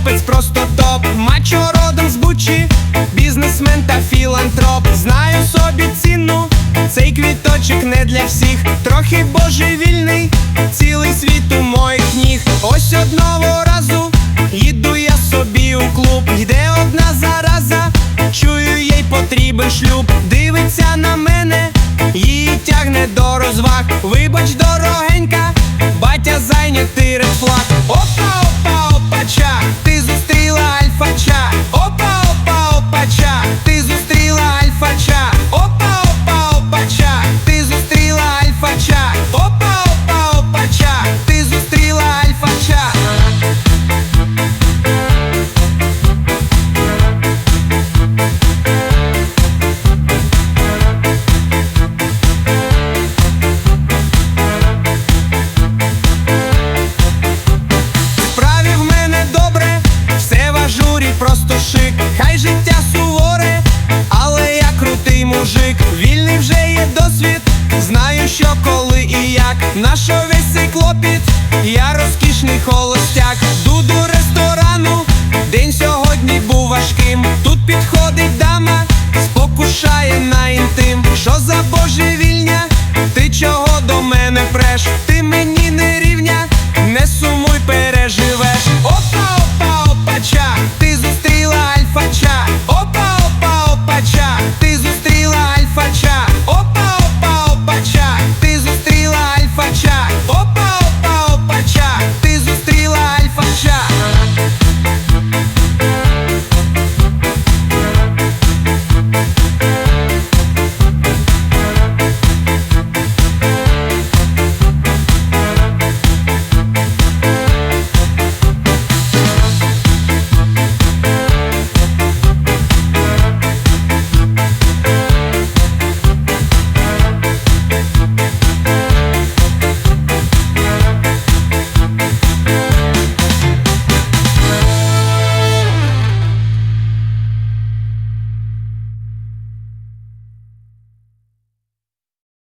хлопець, просто топ, мачо родом з бучі, бізнесмен та філантроп. Знаю собі ціну, цей квіточок не для всіх, трохи божевільний, цілий світ у моїх ніг. Ось одного разу їду я собі у клуб, йде одна зараза, чую, їй потрібен шлюб. Дивиться на мене, її тягне до розваг. Вибач до. Вільний вже є досвід, знаю, що коли і як. На що весь цей клопіт, я розкішний холод.